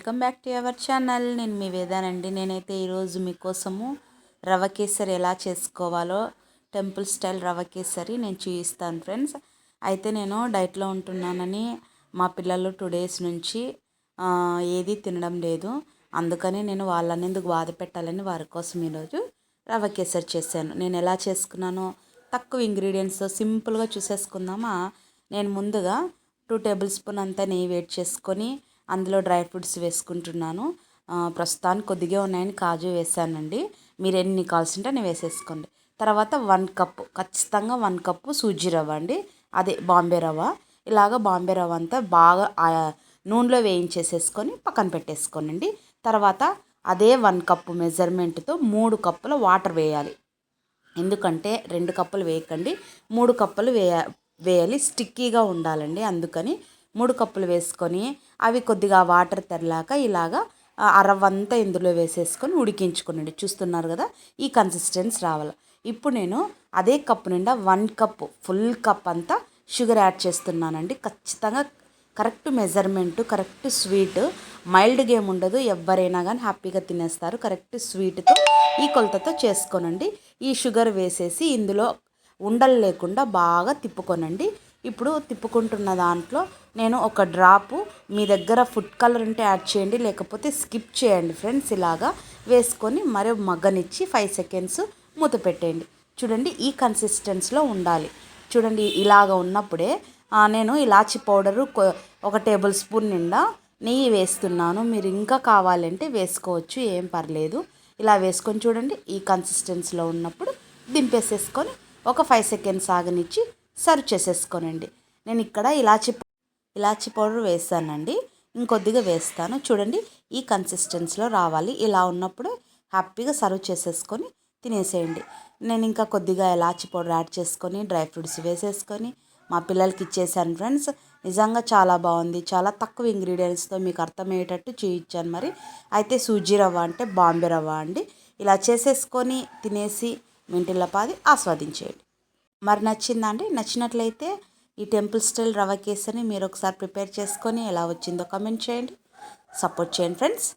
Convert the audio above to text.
Welcome back to our channel. నేను మీ వేదానండి నేనైతే ఈరోజు మీకోసము రవ కేసరి ఎలా చేసుకోవాలో టెంపుల్ స్టైల్ రవ కేసరి నేను చూపిస్తాను ఫ్రెండ్స్. అయితే నేను డైట్లో ఉంటున్నానని మా పిల్లలు టూ డేస్ నుంచి ఏది తినడం లేదు. అందుకని నేను వాళ్ళని ఎందుకు బాధ పెట్టాలని వారి కోసం ఈరోజు రవ కేసరి చేశాను. నేను ఎలా చేసుకున్నానో తక్కువ ఇంగ్రీడియంట్స్తో సింపుల్గా చూసేసుకుందామా? నేను ముందుగా టూ టేబుల్ స్పూన్ అంతా నెయ్యి వేడి చేసుకొని అందులో డ్రై ఫ్రూట్స్ వేసుకుంటున్నాను. ప్రస్తుతానికి కొద్దిగా ఉన్నాయని కాజు వేసానండి మీరు ఎన్ని కావాల్సింటే అన్ని వేసేసుకోండి. తర్వాత వన్ కప్పు ఖచ్చితంగా వన్ కప్పు సూజీ రవ్వ అండి. అదే బాంబే రవ్వ. ఇలాగ బాంబే రవ్వ అంతా బాగా నూనెలో వేయించేసేసుకొని పక్కన పెట్టేసుకోనండి. తర్వాత అదే వన్ కప్పు మెజర్మెంట్తో మూడు కప్పుల వాటర్ వేయాలి. ఎందుకంటే రెండు కప్పులు వేయకండి. మూడు కప్పులు వేయ వేయాలి. స్టిక్కీగా ఉండాలండి. అందుకని మూడు కప్పులు వేసుకొని అవి కొద్దిగా వాటర్ తెరలాక ఇలాగా అరవంతా ఇందులో వేసేసుకొని ఉడికించుకునండి. చూస్తున్నారు కదా ఈ కన్సిస్టెన్స్ రావాలి. ఇప్పుడు నేను అదే కప్పు నిండా వన్ కప్ ఫుల్ కప్ అంతా షుగర్ యాడ్ చేస్తున్నానండి. ఖచ్చితంగా correct measurement correct sweet mild game ఉండదు. ఎవరైనా కానీ హ్యాపీగా తినేస్తారు. కరెక్ట్ స్వీట్తో ఈ కొలతతో చేసుకోనండి. ఈ షుగర్ వేసేసి ఇందులో ఉండలు లేకుండా బాగా తిప్పుకోనండి. ఇప్పుడు తిప్పుకుంటున్న దాంట్లో నేను ఒక డ్రాపు మీ దగ్గర ఫుడ్ కలర్ ఉంటే యాడ్ చేయండి లేకపోతే స్కిప్ చేయండి ఫ్రెండ్స్ ఇలాగా వేసుకొని మరో మగ్గనిచ్చి ఫైవ్ సెకండ్స్ మూత పెట్టేయండి. చూడండి ఈ కన్సిస్టెన్స్లో ఉండాలి. చూడండి ఇలాగ ఉన్నప్పుడే నేను ఇలాచి పౌడరు ఒక టేబుల్ స్పూన్ నిండా నెయ్యి వేస్తున్నాను. మీరు ఇంకా కావాలంటే వేసుకోవచ్చు ఏం పర్లేదు. ఇలా వేసుకొని చూడండి ఈ కన్సిస్టెన్సీలో ఉన్నప్పుడు దింపేసేసుకొని ఒక ఫైవ్ సెకండ్స్ ఆగనిచ్చి సర్వ్ చేసేసుకోనండి. నేను ఇక్కడ ఇలాచి ఇలాచి పౌడర్ వేస్తానండి ఇంకొద్దిగా వేస్తాను. చూడండి ఈ కన్సిస్టెన్సీలో రావాలి. ఇలా ఉన్నప్పుడు హ్యాపీగా సర్వ్ చేసేసుకొని తినేసేయండి. నేను ఇంకా కొద్దిగా ఇలాచి పౌడర్ యాడ్ చేసుకొని డ్రై ఫ్రూట్స్ వేసేసుకొని మా పిల్లలకి ఇచ్చేసాను ఫ్రెండ్స్. నిజంగా చాలా బాగుంది. చాలా తక్కువ ఇంగ్రీడియంట్స్తో మీకు అర్థమయ్యేటట్టు చూయించాను మరి. అయితే సూజీ రవ్వ అంటే బాంబే రవ్వ అండి. ఇలా చేసేసుకొని తినేసి మీ పాది ఆస్వాదించేయండి. మరి నచ్చిందండి? నచ్చినట్లయితే ఈ టెంపుల్ స్టైల్ రవ కేసుని మీరు ఒకసారి ప్రిపేర్ చేసుకొని ఎలా వచ్చిందో కమెంట్ చేయండి. సపోర్ట్ చేయండి ఫ్రెండ్స్.